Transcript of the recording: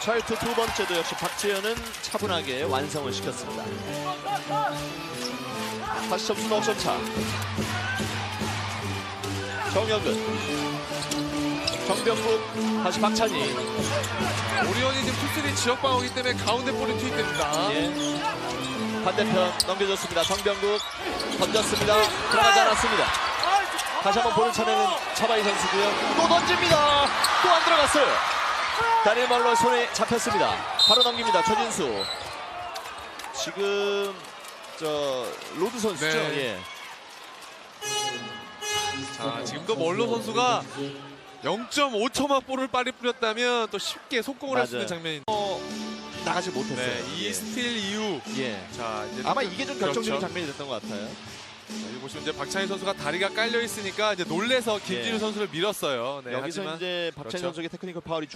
차유투 두 번째도 역시 박재현은 차분하게 완성을 시켰습니다. 다시 점수 넉점 차. 정혁은 정병국 다시 박찬희 오리온이 지금 투수리 지역 방어기 때문에 가운데 볼이 투입됩니다. 예. 반대편 넘겨줬습니다. 정병국 던졌습니다. 들어가지 않았습니다. 다시 한번 볼을 쳐내는 차바이 선수고요. 또 던집니다. 또 안 들어갔어요. 다니엘 말로 손에 잡혔습니다. 바로 넘깁니다. 최진수. 지금 저 로드 선수죠. 네. 예. 자, 지금도 멀로 선수가 0.5초만 볼을 빨리 뿌렸다면 또 쉽게 속공을 할 수 있는. 장면인데 어, 나가지 못했어요. 네, 이 예. 스틸 이후 예. 자, 이제 아마 이게 좀 결정적인 그렇죠. 장면이 됐던 것 같아요. 여기 보시면 이제 박찬희 선수가 다리가 깔려 있으니까 이제 놀래서 김진우 예. 선수를 밀었어요. 네, 여기서 하지만 이제 박찬희 그렇죠. 선수에게 테크니컬 파울이